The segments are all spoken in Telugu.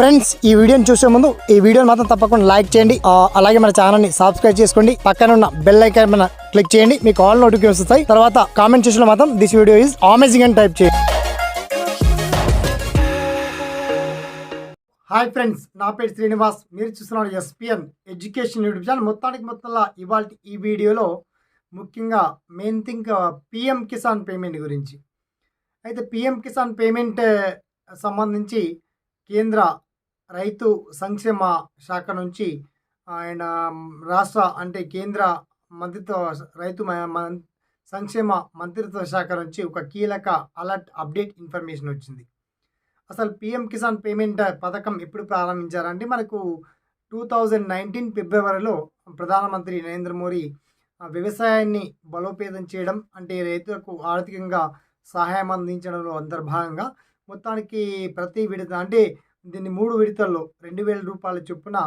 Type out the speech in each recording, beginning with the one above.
ఫ్రెండ్స్ ఈ వీడియోని చూసే ముందు ఈ వీడియోని మాత్రం తప్పకుండా లైక్ చేయండి. అలాగే మన ఛానల్ని సబ్స్క్రైబ్ చేసుకోండి. పక్కన ఉన్న బెల్ ఐకాన్ మన క్లిక్ చేయండి. మీకు ఆల్ నోటిఫికేషన్ వస్తాయి. తర్వాత కామెంట్ చేసిన మాత్రం దిస్ వీడియో ఈజ్ అమేజింగ్ అని టైప్ చేయండి. హాయ్ ఫ్రెండ్స్ నా పేరు శ్రీనివాస్. మీరు చూస్తున్నారు ఎస్పిఎన్ ఎడ్యుకేషన్ యూట్యూబ్ ఛానల్ మొత్తానికి మొత్తంలో ఇవాళ ఈ వీడియోలో ముఖ్యంగా main thing PM Kisan payment గురించి. అయితే పిఎం కిసాన్ పేమెంట్ సంబంధించి కేంద్ర రైతు సంక్షేమ శాఖ నుంచి ఆయన రాష్ట్ర అంటే కేంద్ర మంత్రిత్వ రైతు మ- మం- సంక్షేమ మంత్రిత్వ శాఖ నుంచి ఒక కీలక అలర్ట్ అప్డేట్ ఇన్ఫర్మేషన్ వచ్చింది. అసలు పిఎం కిసాన్ పేమెంట్ పథకం ఎప్పుడు ప్రారంభించారంటే మనకు టూ థౌజండ్ నైన్టీన్ ఫిబ్రవరిలో ప్రధానమంత్రి నరేంద్ర మోడీ వ్యవసాయాన్ని బలోపేతం చేయడం అంటే రైతులకు ఆర్థికంగా సహాయం అందించడంలో అంతర్భాగంగా మొత్తానికి ప్రతి విడత అంటే దీన్ని మూడు విడతల్లో రెండు వేల రూపాయల చొప్పున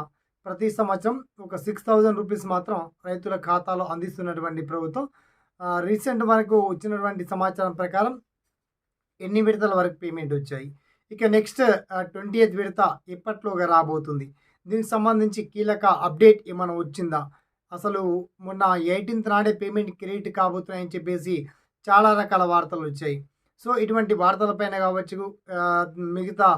ప్రతి సంవత్సరం ఒక సిక్స్ థౌజండ్ రూపీస్ మాత్రం రైతుల ఖాతాలో అందిస్తున్నటువంటి ప్రభుత్వం. రీసెంట్ వరకు వచ్చినటువంటి సమాచారం ప్రకారం ఎన్ని విడతల వరకు పేమెంట్ వచ్చాయి? ఇక నెక్స్ట్ ట్వంటీ ఎయిత్ విడత ఎప్పట్లోగా రాబోతుంది? దీనికి సంబంధించి కీలక అప్డేట్ ఏమైనా వచ్చిందా? అసలు మొన్న ఎయిటీన్త్ నాడే పేమెంట్ క్రెడిట్ కాబోతున్నాయని చెప్పేసి చాలా రకాల వార్తలు వచ్చాయి. సో ఇటువంటి వార్తలపైన కావచ్చు మిగతా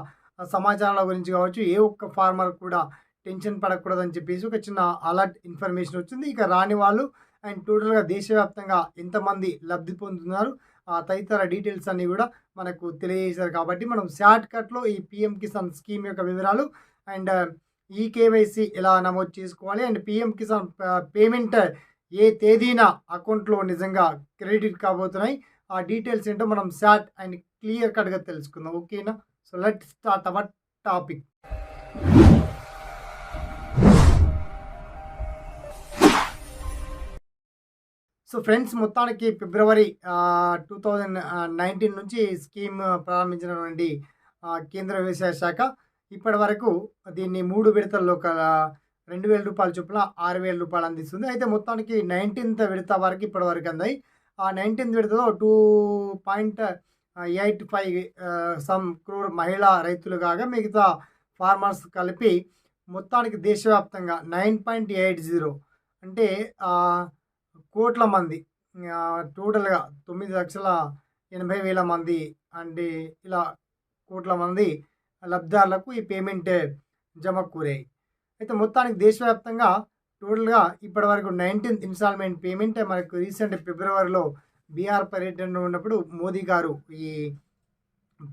సమాచారాల గురించి కావచ్చు ఏ ఒక్క ఫార్మర్ కూడా టెన్షన్ పడకూడదని చెప్పేసి ఒక చిన్న అలర్ట్ ఇన్ఫర్మేషన్ వచ్చింది. ఇక రాని వాళ్ళు అండ్ టోటల్గా దేశవ్యాప్తంగా ఎంతమంది లబ్ధి పొందుతున్నారు ఆ తదితర డీటెయిల్స్ అన్నీ కూడా మనకు తెలియజేశారు. కాబట్టి మనం షార్ట్ కట్లో ఈ పిఎం కిసాన్ స్కీమ్ యొక్క వివరాలు అండ్ ఈ కేవైసీ ఎలా నమోదు చేసుకోవాలి అండ్ పిఎం కిసాన్ పేమెంట్ ఏ తేదీన అకౌంట్లో నిజంగా క్రెడిట్ కాబోతున్నాయి ఆ డీటెయిల్స్ ఏంటో మనం షార్ట్ అండ్ క్లియర్ కట్గా తెలుసుకుందాం. ఓకేనా? So let start our topic so friends మొత్తానికి ఫిబ్రవరి టూ థౌజండ్ నైన్టీన్ నుంచి స్కీమ్ ప్రారంభించినటువంటి కేంద్ర వ్యవసాయ శాఖ ఇప్పటి వరకు దీన్ని మూడు విడతల్లో ఒక రెండు వేల రూపాయల చొప్పున ఆరు వేల రూపాయలు అందిస్తుంది. అయితే మొత్తానికి నైన్టీన్త్ విడత వరకు ఇప్పటి వరకు అందాయి. ఆ నైన్టీన్త్ విడతలో two point eight five some crore మహిళా రైతులు కాగా మిగతా ఫార్మర్స్ కలిపి మొత్తానికి దేశవ్యాప్తంగా నైన్ పాయింట్ ఎయిట్ జీరో అంటే కోట్ల మంది టోటల్గా తొమ్మిది లక్షల ఎనభై వేల మంది అంటే ఇలా కోట్ల మంది లబ్ధిదారులకు ఈ పేమెంట్ జమ కూరాయి. అయితే మొత్తానికి దేశవ్యాప్తంగా టోటల్గా ఇప్పటివరకు నైన్టీన్త్ ఇన్స్టాల్మెంట్ పేమెంట్ మనకు రీసెంట్ ఫిబ్రవరిలో బీహార్ పర్యటనలో ఉన్నప్పుడు మోదీ గారు ఈ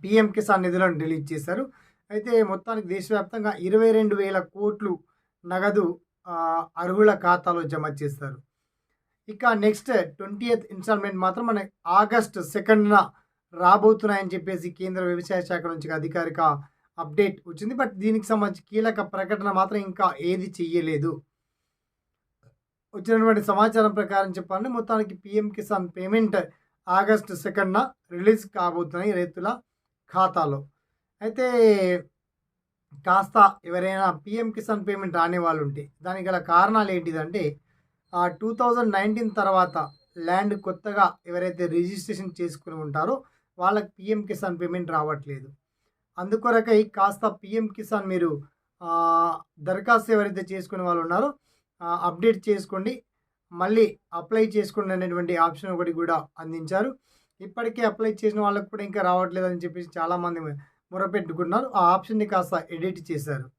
పిఎం కిసాన్ నిధులను రిలీజ్ చేశారు. అయితే మొత్తానికి దేశవ్యాప్తంగా ఇరవై రెండు వేల కోట్లు నగదు అర్హుల ఖాతాలో జమ చేస్తారు ఇక నెక్స్ట్ ట్వంటీ ఎయిత్ ఇన్స్టాల్మెంట్ మాత్రం మన ఆగస్ట్ సెకండ్న రాబోతున్నాయని చెప్పేసి కేంద్ర వ్యవసాయ శాఖ నుంచి అధికారిక అప్డేట్ వచ్చింది. బట్ దీనికి సంబంధించి కీలక ప్రకటన మాత్రం ఇంకా ఏది చెయ్యలేదు. వచ్చినటువంటి సమాచారం ప్రకారం చెప్పాలంటే మొత్తానికి పిఎం కిసాన్ పేమెంట్ ఆగస్ట్ సెకండ్న రిలీజ్ కాబోతున్నాయి రైతుల ఖాతాలో. అయితే కాస్త ఎవరైనా పిఎం కిసాన్ పేమెంట్ రాని వాళ్ళు ఉంటే దానికి గల కారణాలు ఏంటిదంటే టూ థౌజండ్ నైన్టీన్ తర్వాత ల్యాండ్ కొత్తగా ఎవరైతే రిజిస్ట్రేషన్ చేసుకుని ఉంటారో వాళ్ళకి పిఎం కిసాన్ పేమెంట్ రావట్లేదు. అందుకొరకై కాస్త పిఎం కిసాన్ మీరు దరఖాస్తు ఎవరైతే చేసుకునే వాళ్ళు ఉన్నారో అప్డేట్ చేసుకోండి. మళ్ళీ అప్లై చేసుకోండి అనేటువంటి ఆప్షన్ ఒకటి కూడా అందించారు. ఇప్పటికే అప్లై చేసిన వాళ్ళకి కూడా ఇంకా రావట్లేదు అని చెప్పేసి చాలామంది మొరపెట్టుకున్నారు. ఆ ఆప్షన్ని కాస్త ఎడిట్ చేశారు.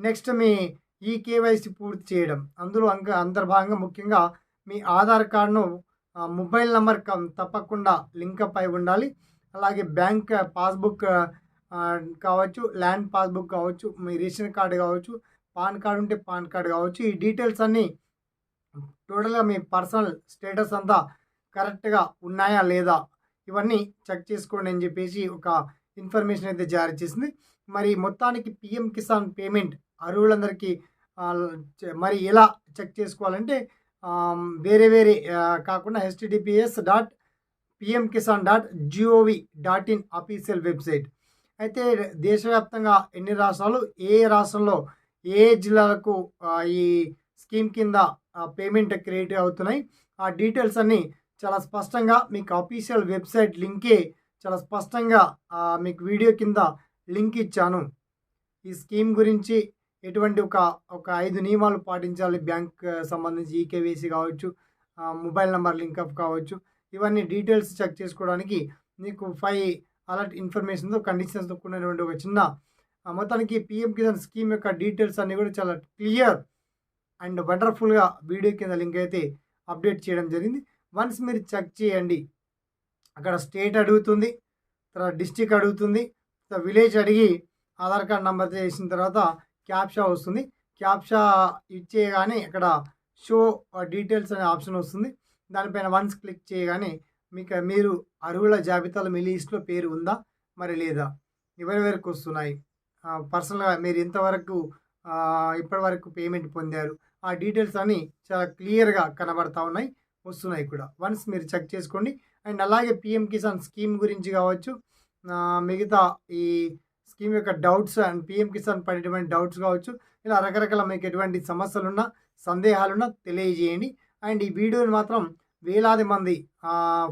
నెక్స్ట్ మీ ఈ కేవైసీ పూర్తి చేయడం. అందులో అంక అంతర్భాగంగా ముఖ్యంగా మీ ఆధార్ కార్డును మొబైల్ నెంబర్ కం- తప్పకుండా లింకప్ అయి ఉండాలి. అలాగే బ్యాంక్ పాస్బుక్ కావచ్చు ల్యాండ్ పాస్బుక్ కావచ్చు మీ రేషన్ కార్డు కావచ్చు పాన్ కార్డు ఉంటే పాన్ కార్డు కావచ్చు. ఈ డీటెయిల్స్ అన్నీ టోటల్గా మీ పర్సనల్ స్టేటస్ అంతా కరెక్ట్గా ఉన్నాయా లేదా ఇవన్నీ చెక్ చేసుకోండి అని చెప్పేసి ఒక ఇన్ఫర్మేషన్ అయితే జారీ చేసింది. మరి మొత్తానికి పిఎం కిసాన్ పేమెంట్ అర్హులందరికీ మరి ఎలా చెక్ చేసుకోవాలంటే వేరే వేరే కాకుండా HTTPS dot PM Kisan dot GOV dot in official website. అయితే దేశవ్యాప్తంగా ఎన్ని రాష్ట్రాలు ఏ రాష్ట్రంలో ఏ జిల్లాలకు ఈ స్కీమ్ కింద పేమెంట్ క్రియేట్ అవుతున్నాయి. ఆ డీటెయిల్స్ అన్నీ చాలా స్పష్టంగా మీకు అఫీషియల్ వెబ్సైట్ లింకే చాలా స్పష్టంగా మీకు వీడియో కింద లింక్ ఇచ్చాను. ఈ స్కీమ్ గురించి ఎటువంటి ఒక ఒక ఐదు నియమాలు పాటించాలి. బ్యాంక్ సంబంధించి ఈకేవీసీ కావచ్చు మొబైల్ నెంబర్ లింకప్ కావచ్చు. ఇవన్నీ డీటెయిల్స్ చెక్ చేసుకోవడానికి మీకు ఫైవ్ అలర్ట్ ఇన్ఫర్మేషన్తో కండిషన్స్తో కూడినటువంటి ఒక చిన్న మొత్తానికి పిఎం కిసాన్ స్కీమ్ యొక్క డీటెయిల్స్ అన్నీ కూడా చాలా క్లియర్ అండ్ వండర్ఫుల్గా వీడియో కింద లింక్ అయితే అప్డేట్ చేయడం జరిగింది. వన్స్ మీరు చెక్ చేయండి. అక్కడ స్టేట్ అడుగుతుంది తర్వాత డిస్టిక్ అడుగుతుంది తర్వాత విలేజ్ అడిగి ఆధార్ కార్డ్ నెంబర్ చేసిన తర్వాత క్యాప్షా వస్తుంది. క్యాప్షా ఇచ్చేయగానే ఇక్కడ షో డీటెయిల్స్ అనే ఆప్షన్ వస్తుంది. దానిపైన వన్స్ క్లిక్ చేయగానే మీకు మీరు అర్హుల జాబితాలో మీ లిస్ట్లో పేరు ఉందా మరి లేదా ఎవరెవరికి వస్తున్నాయి. పర్సనల్గా మీరు ఎంతవరకు ఇప్పటివరకు పేమెంట్ పొందారు. ఆ డీటెయిల్స్ అన్నీ చాలా క్లియర్గా కనబడతా ఉన్నాయి వస్తున్నాయి కూడా. వన్స్ మీరు చెక్ చేసుకోండి. అండ్ అలాగే పిఎం కిసాన్ స్కీమ్ గురించి కావచ్చు మిగతా ఈ స్కీమ్ యొక్క డౌట్స్ అండ్ పిఎం కిసాన్ పడేటువంటి డౌట్స్ కావచ్చు ఇలా రకరకాల మీకు ఎటువంటి సమస్యలున్నా సందేహాలున్నా తెలియజేయండి. అండ్ ఈ వీడియోని మాత్రం వేలాది మంది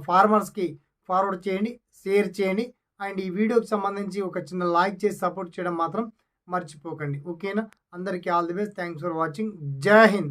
ఫార్మర్స్కి ఫార్వర్డ్ చేయండి షేర్ చేయండి. అండ్ ఈ వీడియోకి సంబంధించి ఒక చిన్న లైక్ చేసి సపోర్ట్ చేయడం మాత్రం మర్చిపోకండి. ఓకేనా? అందరికీ all the best. Thanks for watching. జై హింద్.